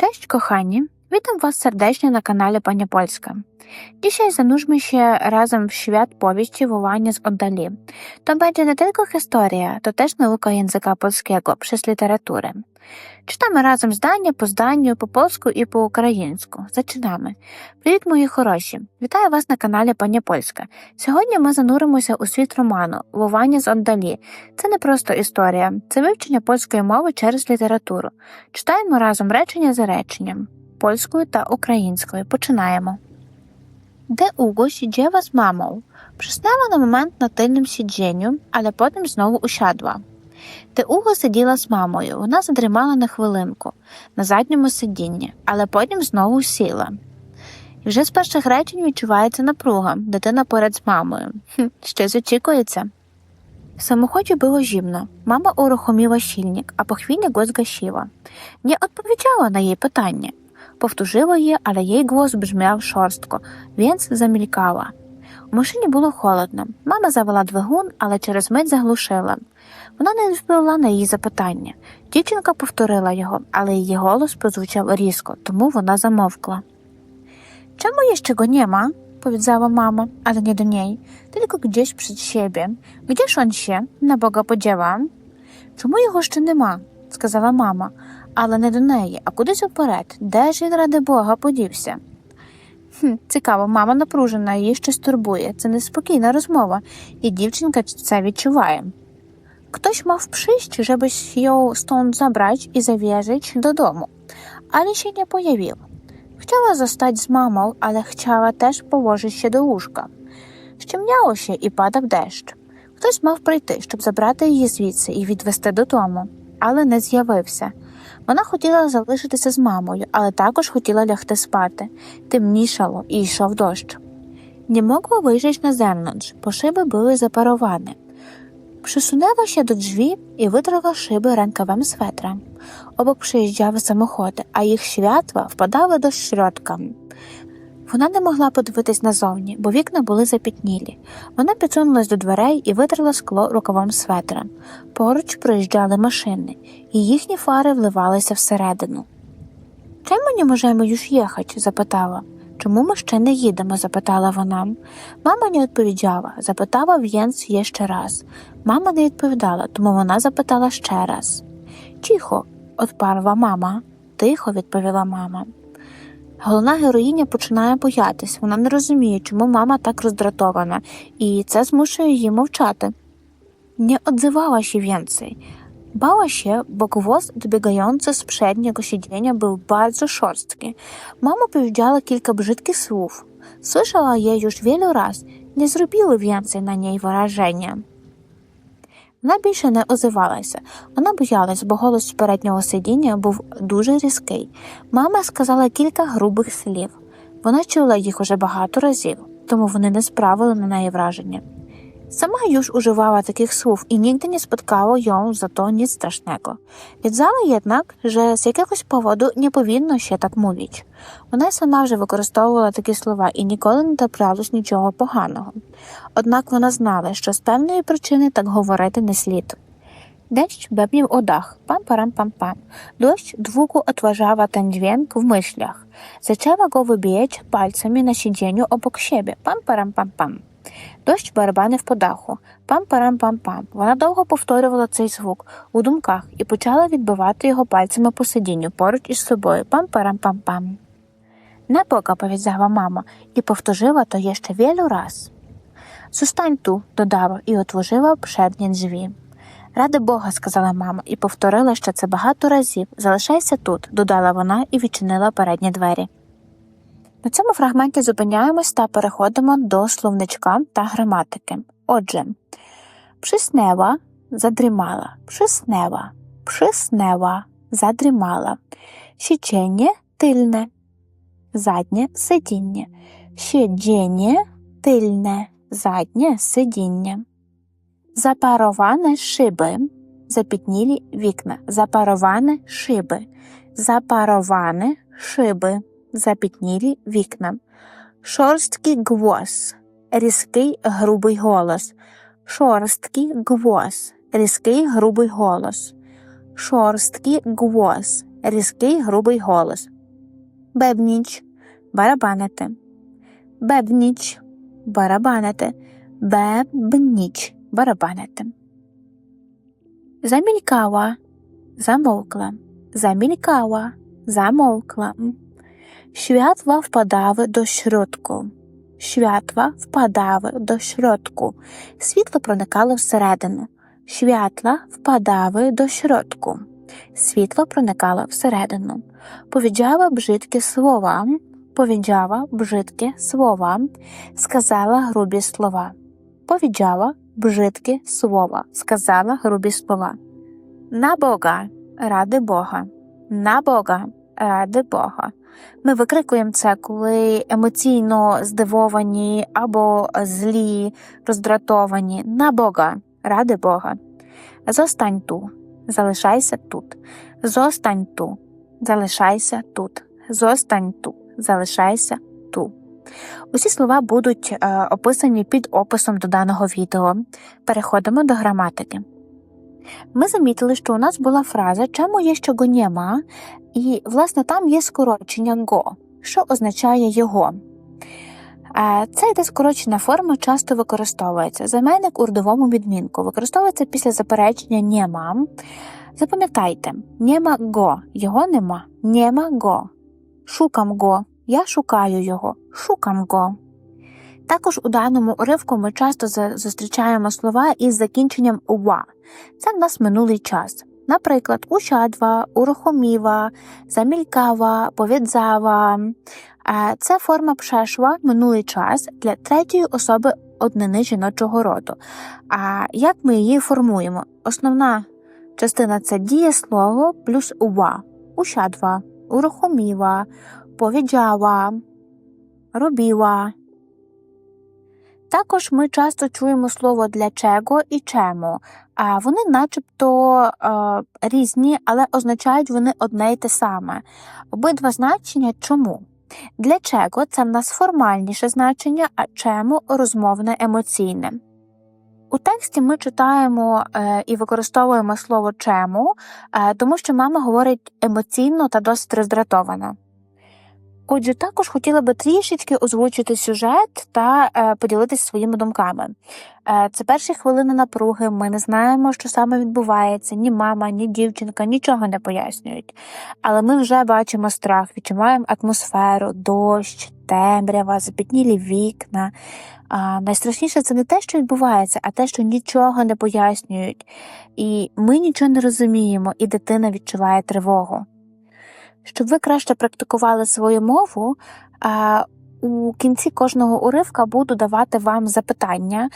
Cześć kochani, witam Was serdecznie na kanale Pani Polska. Dzisiaj zanurzmy się razem w świat powieści wołania z oddali. To będzie nie tylko historia, to też nauka języka polskiego przez literaturę. Czytamy разом здання по зданню по польську і по українську. Зачинamy. Привіт, мої хороші! Вітаю вас на каналі Пані Польська. Сьогодні ми зануримося у світ роману Вовання з отдалі. Це не просто історія, це вивчення польської мови через літературу. Читаємо разом речення за rеченням польською та українською. Починаємо. Długo siedziała z mamą. Przysnęła na moment na tylnym siedzeniu, ale potem znowu usiadła. Długo siedziała z mamою. Вона задрімала на хвилинку на задньому сидінні, але потім знову сіла. І вже з перших речень відчувається напруга, дитина поряд з мамою. Щось очікується. W samochodzie było zimno. Mama uruchomiła silnik, a po chwili go zgasiła. Nie odpowiedziała na Powtórzyła je, ale jej głos brzmiał szorstko, więc zamilkała. У машині було холодно. Мама завела двигун, але через мить заглушила. Вона не відповіла на її запитання. Дівчинка повторила його, але її голос прозвучав різко, тому вона замовкла. Jeszcze go nie ma? powiedziała mama, ale nie do niej, tylko gdzieś przed siebie. Gdzież on się, na Boga podziała? Чому його ще нема? сказала мама, але не до неї, а кудись уперед. Де ж він, ради Бога, подівся? Хм, цікаво, мама напружена, її щось турбує. Це неспокійна розмова, і дівчинка це відчуває. Ktoś мав przyjść, żebyś ją stąd zabrać i zawierzyć do domu, ale się nie pojawił. Chciała zostać z mamą, ale chciała też położyć się do łóżka. Ściemniało się. Хтось мав прийти, щоб забрати її звідси і відвести додому, але не з'явився. Вона хотіла залишитися з мамою, але також хотіла лягти спати. Темнішало і йшов дощ. Mogła wyjrzeć na zewnątrz, bo szyby były zaparowane. Przysunęła się do drzwi i wytarła szyby rękawem swetra. Obok przejeżdżały samochody, a їх światła впадали до środka. Вона не могла подивитись назовні, бо вікна були запітнілі. Вона підсунулась до дверей і витерла скло рукавом светра. Поруч проїжджали машини, і їхні фари вливалися всередину. Чому не можемо już їхати? запитала. Чому ми ще не їдемо? запитала вона. Мама не відповідала, запитала В'єнс є ще раз. Мама не відповідала, тому вона запитала ще раз. Тихо, odparła мама. Тихо, відповіла мама. Головна героїня починає боятись. Вона не розуміє, чому мама так роздратована, і це змушує її więcej. Bała się, bo głos dobiegający z przedniego siedzenia był bardzo szorstki. Mama powiedziała kilka brzydkich słów. Słyszała je już wiele razy, nie zrobiły więcej na niej wrażenia. Вона більше не озивалася. Вона боялась, бо голос з переднього сидіння був дуже різкий. Мама сказала кілька грубих слів. Вона чула їх уже багато разів, тому вони не справили на неї wrażenia. Nic strasznego. Wiedziała jednak, że z jakiegoś powodu nie powinno się tak mówić. Вона сама вже використовувала такі слова і ніколи не траплялось нічого поганого. Однак вона знала, що з певної причини так говорити не слід. Pam param pam pam. Dość długo odważała ten dźwięk w myślach. Zaczęła go wybijać palcami na siedzeniu obok siebie. Дощ барабанив по даху. Пам-парам-пам-пам. Вона довго повторювала цей звук у думках і почала відбивати його пальцями по сидінню поруч із собою. Пам-парам-пам-пам. Не powiedziała mama і повторzyła to jeszcze wielu raz. Zostań tu, додала і отворила przednie drzwi. Ради Бога, сказала мама і повторила ще це багато разів. Залишайся тут, додала вона і відчинила передні двері. На цьому фрагменті зупиняємось та переходимо до словничка та граматики. Отже, przyснęła, задрімала, przyснęła, przyснęła, задрімала. Січення тильне, заднє сидіння. Сидіння тильне, заднє сидіння. Запароване шиби, запітнілі вікна. Запароване шиби, запароване шиби запітнілі вікна. Шорсткий głos, різкий грубий голос. Шорсткий głos, різкий грубий голос. Шорсткий głos, різкий грубий голос. Бебніч барабанити. Бебніч барабанити. Бебніч барабанити. Замількала, замовкла, замількала, замовкла. Światła wpadały do środku. Світло проникало всередину. Światła wpadały do środku. Світло проникало всередину. Powiedziała brzydkie słowa. Сказала грубі слова. Powiedziała brzydkie słowa. Сказала грубі слова. На Бога, ради Бога. На Бога, ради Бога. Ми викрикуємо це, коли емоційно здивовані або злі, роздратовані. На Бога, ради Бога. Зостань ту, залишайся тут. Зостань ту, залишайся тут. Зостань ту, залишайся ту. Усі слова будуть е, описані під описом до даного відео. Переходимо до граматики. Ми замітили, що у нас була фраза чому є що нема, і, власне, там є скорочення го, що означає його. Е, Це йде скорочена форма часто використовується. Займенник у родовому відмінку використовується після заперечення нема. Запам'ятайте, нема го, його нема, нема го. Шукам го, я шукаю його, шукам го. Також у даному уривку ми часто зустрічаємо слова із закінченням ува. Це в нас минулий час. Наприклад, ущадва, урухоміва, замількава, повідзава. Е, Це форма пшешва минулий час для третьої особи однини жіночого роду. А як ми її формуємо? Основна частина це дієслово плюс ува, ущадва, урухоміва, повіджава, робіла. Також ми часто чуємо слово для чого і чему, а вони начебто е, різні, але означають вони одне й те саме. Обидва значення чому? Для чого це в нас формальніше значення, а чему розмовне емоційне. У тексті ми читаємо е, і використовуємо слово чему, е, тому що мама говорить емоційно та досить роздратовано. Отже, також хотіла би трішечки озвучити сюжет та е, поділитися своїми думками. Е, це перші хвилини напруги. Ми не знаємо, що саме відбувається. Ні мама, ні дівчинка нічого не пояснюють. Але ми вже бачимо страх, відчуваємо атмосферу, дощ, темрява, запітнілі вікна. А найстрашніше це не те, що відбувається, а те, що нічого не пояснюють. І ми нічого не розуміємо, і дитина відчуває тривогу. Щоб ви краще практикували свою мову, у кінці кожного уривка буду давати вам запитання.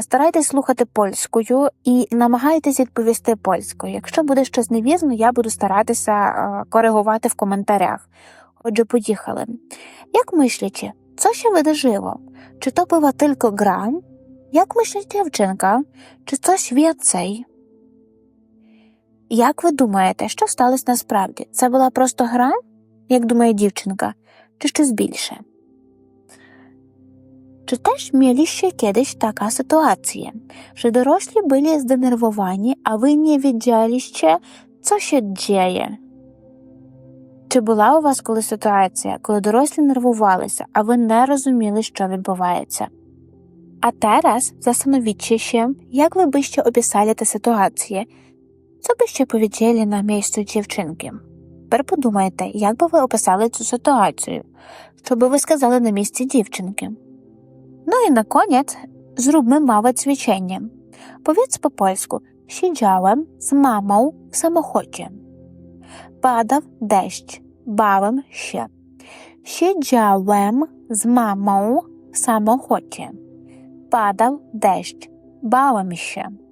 Старайтесь слухати польською і намагайтесь відповісти польською. Якщо буде щось невірно, я буду старатися коригувати в коментарях. Отже, поїхали. Як myślicie, co się wydarzyło? Czy to była tylko gra? Jak myśli dziewczynka? Czy coś więcej? Як ви думаєте, що сталося насправді? Це була просто гра, як думає дівчинка, чи щось більше? Czy też mieliście kiedyś taka sytuacja, że dorośli byli zdenerwowani, a ви не wiedzieliście, co się dzieje? Чи була у вас коли ситуація, коли дорослі нервувалися, а ви не розуміли, що відбувається? А teraz zastanowicie się, jak wy byście opisali tę sytuację, co byście powiedzieli на місці дівчинки? Тепер подумайте, як би ви описали цю ситуацію, що би ви сказали на місці дівчинки. Ну і на koniec zróbmy małe ćwiczenie. Powiedz po polsku Siedziałem z mamą w samochodzie. Padał deszcz. Bałem się. Siedziałem z mamą w samochodzie. Падав дощ. Бałem się.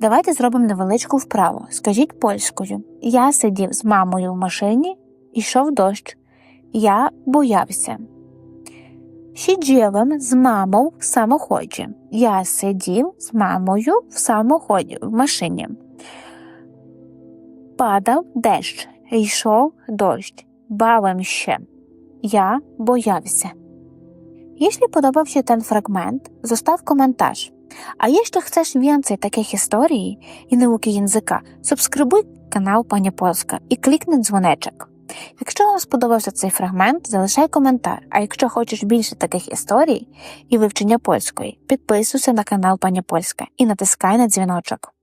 Давайте зробимо невеличку вправу. Скажіть польською. Я сидів з мамою в машині, ішов дощ. Я боявся. Сидіłem з мамою в самоході. Я сидів з мамою в самоході в машині. Падав дощ. Йшов дощ. Bałem się. Ja boявся. Jeśli podobał się ten fragment, zostaw komentarz. якщо chcesz więcej takich historii i nauki języka, subskrybuj канал Пані Польська і клікни дзвонечок. Якщо вам сподобався цей фрагмент, залишай коментар. А якщо хочеш більше таких історій і вивчення польської, підписуйся на канал Пані Польська і натискай на дзвіночок.